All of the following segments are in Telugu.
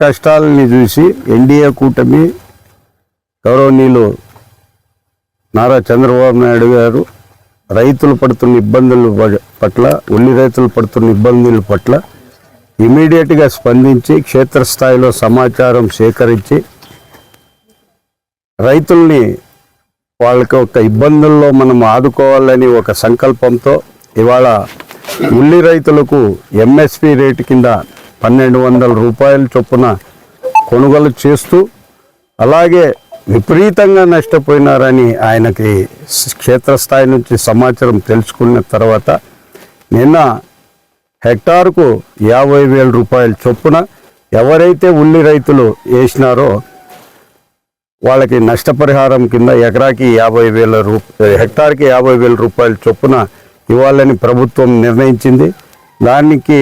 కష్టాలని చూసి ఎన్డీఏ కూటమి గౌరవనీయులు నారా చంద్రబాబు నాయుడు గారు రైతులు పడుతున్న ఇబ్బందుల ప- పట్ల ఉల్లి రైతులు పడుతున్న ఇబ్బందుల పట్ల ఇమీడియట్గా స్పందించి క్షేత్రస్థాయిలో సమాచారం సేకరించి రైతుల్ని వాళ్ళకి ఒక ఇబ్బందుల్లో మనం ఆదుకోవాలని ఒక సంకల్పంతో ఇవాళ ఉల్లి రైతులకు ఎంఎస్పి రేటు కింద పన్నెండు వందల రూపాయల చొప్పున కొనుగోలు చేస్తూ అలాగే విపరీతంగా నష్టపోయినారని ఆయనకి క్షేత్రస్థాయి నుంచి సమాచారం తెలుసుకున్న తర్వాత నిన్న హెక్టార్కు యాభై వేల రూపాయల చొప్పున ఎవరైతే ఉల్లి రైతులు వేసినారో వాళ్ళకి నష్టపరిహారం కింద ఎకరాకి యాభై వేల రూ హెక్టార్కి యాభై వేల రూపాయల చొప్పున ఇవ్వాలని ప్రభుత్వం నిర్ణయించింది. దానికి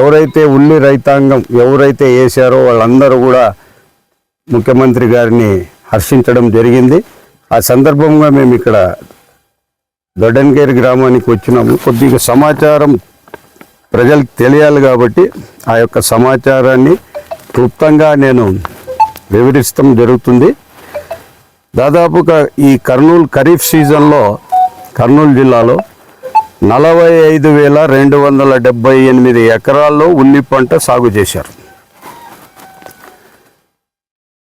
ఎవరైతే ఉల్లి రైతాంగం ఎవరైతే వేశారో వాళ్ళందరూ కూడా ముఖ్యమంత్రి గారిని హర్షించడం జరిగింది. ఆ సందర్భంగా మేము ఇక్కడ దొడ్డన్గేరి గ్రామానికి వచ్చినాము. కొద్దిగా సమాచారం ప్రజలకు తెలియాలి కాబట్టి ఆ యొక్క సమాచారాన్ని క్లుప్తంగా నేను వివరిస్తం జరుగుతుంది. దాదాపుగా ఈ కర్నూలు ఖరీఫ్ సీజన్లో కర్నూలు జిల్లాలో నలభై ఐదు వేల రెండు వందల డెబ్బై ఎనిమిది ఎకరాల్లో ఉల్లి పంట సాగు చేశారు.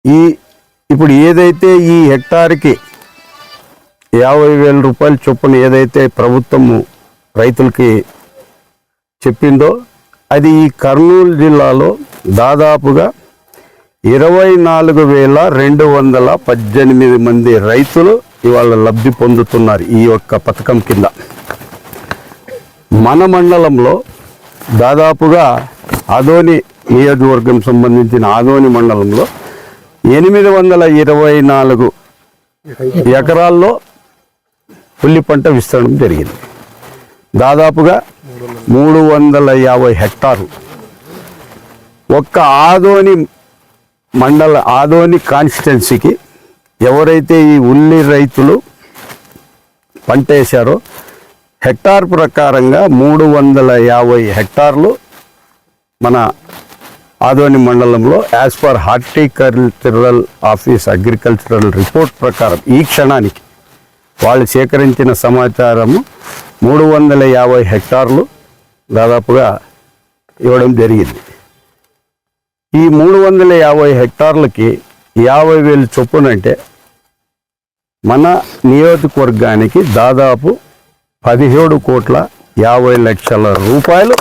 ఈ ఇప్పుడు ఏదైతే ఈ హెక్టార్కి యాభై వేల రూపాయల చొప్పున ఏదైతే ప్రభుత్వము రైతులకి చెప్పిందో అది ఈ కర్నూలు జిల్లాలో దాదాపుగా ఇరవై నాలుగు వేల రెండు వందల పద్దెనిమిది మంది రైతులు ఇవాళ లబ్ధి పొందుతున్నారు ఈ యొక్క పథకం కింద. మన మండలంలో దాదాపుగా ఆదోని నియోజకవర్గం సంబంధించిన ఆదోని మండలంలో ఎనిమిది వందల ఇరవై నాలుగు ఎకరాల్లో ఉల్లి పంట విస్తరణ జరిగింది. దాదాపుగా మూడు వందల యాభై హెక్టార్లు. ఒక్క ఆదోని మండల ఆదోని కాన్స్టిట్యున్సీకి ఎవరైతే ఈ ఉల్లి రైతులు పంట వేశారో హెక్టార్ ప్రకారంగా మూడు వందల యాభై హెక్టార్లు మన ఆదోని మండలంలో as per horticultural office agricultural report ప్రకారం ఈ క్షణానికి వాళ్ళు సేకరించిన సమాచారము మూడు వందల యాభై హెక్టార్లు దాదాపుగా ఇవ్వడం జరిగింది. ఈ మూడు వందల యాభై హెక్టార్లకి యాభై వేలు చొప్పునంటే మన నియోజకవర్గానికి దాదాపు పదిహేడు కోట్ల యాభై లక్షల రూపాయలు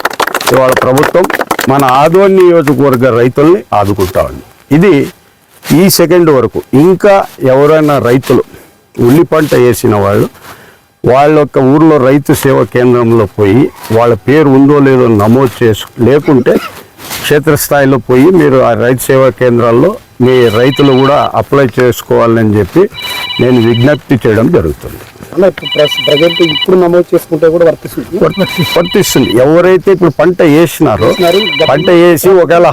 ఇవాళ ప్రభుత్వం మన ఆదోని నియోజకవర్గ రైతుల్ని ఆదుకుంటా ఉంది. ఇది ఈ సెకండ్ వరకు. ఇంకా ఎవరైనా రైతులు ఉల్లి పంట వేసిన వాళ్ళు వాళ్ళ యొక్క ఊర్లో రైతు సేవా కేంద్రంలో పోయి వాళ్ళ పేరు ఉందో లేదో నమోదు చేసు లేకుంటే క్షేత్రస్థాయిలో పోయి మీరు ఆ రైతు సేవా కేంద్రాల్లో మీ రైతులు కూడా అప్లై చేసుకోవాలని చెప్పి నేను విజ్ఞప్తి చేయడం జరుగుతుంది. అన్న ఇప్పుడు ప్రజెంట్ ఇప్పుడు నమోదు చేసుకుంటే కూడా వర్తిస్తుంది. వర్తిస్తుంది. ఎవరైతే ఇప్పుడు పంట వేసినారో పంట వేసి ఒకవేళ.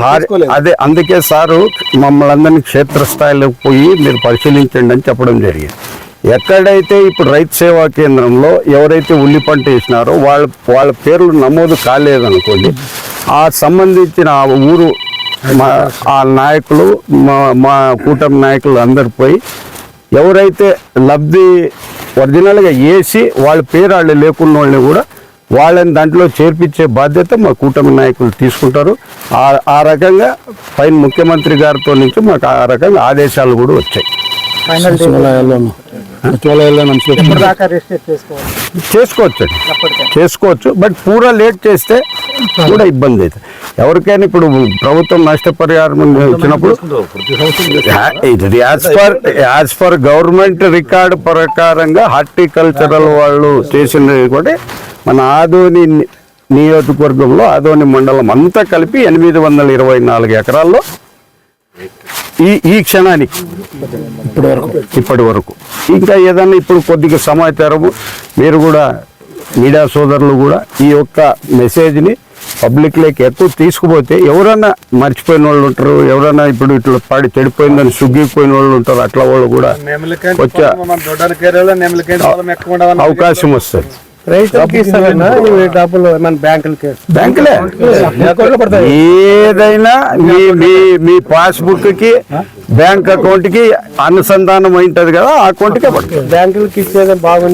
అదే అందుకే సారు మమ్మల్ని అందరినీ క్షేత్రస్థాయిలోకి పోయి మీరు పరిశీలించండి అని చెప్పడం జరిగింది. ఎక్కడైతే ఇప్పుడు రైతు సేవా కేంద్రంలో ఎవరైతే ఉల్లి పంట వేసినారో వాళ్ళ వాళ్ళ పేర్లు నమోదు కాలేదనుకోండి ఆ సంబంధించిన ఆ ఊరు మా ఆ నాయకులు మా మా కూటమి నాయకులు అందరు పోయి ఎవరైతే లబ్ధి ఒరిజినల్గా వేసి వాళ్ళ పేరు వాళ్ళు లేకున్న వాళ్ళని కూడా వాళ్ళని దాంట్లో చేర్పించే బాధ్యత మా కూటమి నాయకులు తీసుకుంటారు. ఆ ఆ రకంగా పైన ముఖ్యమంత్రి గారితో నుంచి మాకు ఆ రకంగా ఆదేశాలు కూడా వచ్చాయి. చేసుకోవచ్చు చేసుకోవచ్చు. బట్ పూరా లేట్ చేస్తే కూడా ఇబ్బంది అవుతుంది. ఎవరికైనా ఇప్పుడు ప్రభుత్వం నష్టపరిహారం ఇచ్చినప్పుడు ఇది as per as per government record ప్రకారంగా హార్టికల్చరల్ వాళ్ళు చేసినది కూడా మన ఆదోని ని- నియోజకవర్గంలో ఆదోని మండలం అంతా కలిపి ఎనిమిది వందల ఇరవై నాలుగు ఎకరాల్లో ఈ ఈ క్షణానికి ఇప్పటి వరకు. ఇప్పటి వరకు. ఇంకా ఏదన్నా ఇప్పుడు కొద్దిగా సమాచారము మీరు కూడా మీడియా సోదరులు కూడా ఈ యొక్క మెసేజ్ని పబ్లిక్లోకి ఎక్కువ తీసుకుపోతే ఎవరైనా మర్చిపోయిన వాళ్ళు ఉంటారు ఎవరైనా ఇప్పుడు ఇట్లా పడి చెడిపోయిందని సుగ్గిపోయిన వాళ్ళు ఉంటారు అట్లా వాళ్ళు కూడా వచ్చా అవకాశం వస్తుంది. ఏదైనా మీ మీ మీ పాస్బుక్కి బ్యాంక్ అకౌంట్కి అనుసంధానం అయింటది కదా ఆ అకౌంట్ కే బ్యాంకులకి ఇచ్చేది బాగుంది.